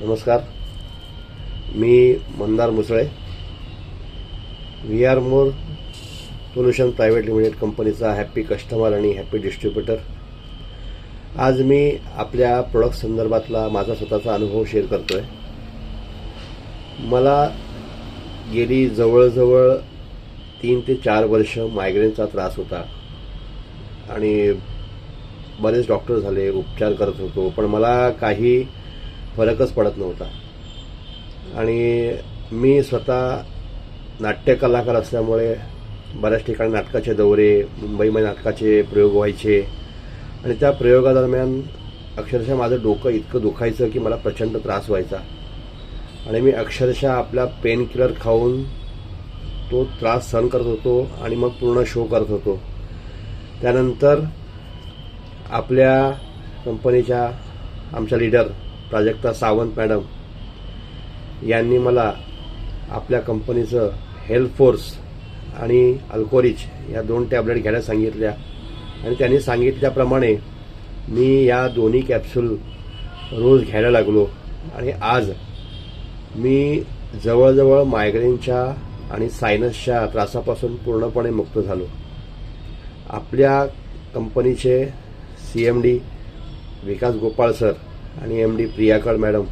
नमस्कार. मी Mandar Musale. V R more solution private limited कंपनीचा happy customer आणि happy distributor आज मी आपल्या प्रोडक्ट संदर्भातला माझा स्वतःचा अनुभव शेअर करतो आहे मला गेली जवळजवळ तीन ते चार वर्ष मायग्रेनचा त्रास होता. आणि बरेच डॉक्टर झाले उपचार करत होतो. पण मला काही फरकच पडत नव्हता. आणि मी स्वतः नाट्य कलाकार असल्यामुळे बऱ्याच ठिकाणी नाटकाचे दौरे मुंबईमध्ये नाटकाचे प्रयोग व्हायचे. आणि त्या प्रयोगादरम्यान अक्षरशः माझं डोकं इतकं दुखायचं की मला प्रचंड त्रास व्हायचा. आणि मी अक्षरशः आपला पेन किलर खाऊन तो त्रास सहन करत होतो आणि मग पूर्ण शो करत होतो. त्यानंतर आपल्या कंपनीच्या आमच्या लीडर प्राजक्ता सावंत मॅडम यांनी मला आपल्या कंपनीचं हेल्थ फोर्स आणि अल्कोरिच या दोन टॅबलेट घ्यायला सांगितल्या. आणि त्यांनी सांगितल्याप्रमाणे मी या दोन्ही कॅप्सूल रोज घ्यायला लागलो. आणि आज मी जवळजवळ मायग्रेनच्या आणि सायनसच्या त्रासापासून पूर्णपणे मुक्त झालो. आपल्या कंपनीचे C M D Vikas Gopal sir आणि एम डी प्रियाकर मॅडम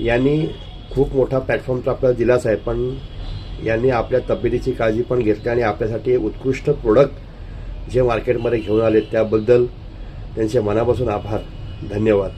यांनी खूप मोठा प्लॅटफॉर्म तर आपल्याला दिलाच आहे पण यांनी आपल्या तब्येतीची काळजी पण घेतली आणि आपल्यासाठी उत्कृष्ट प्रोडक्ट जे मार्केटमध्ये घेऊन आले त्याबद्दल त्यांचे मनापासून आभार. धन्यवाद.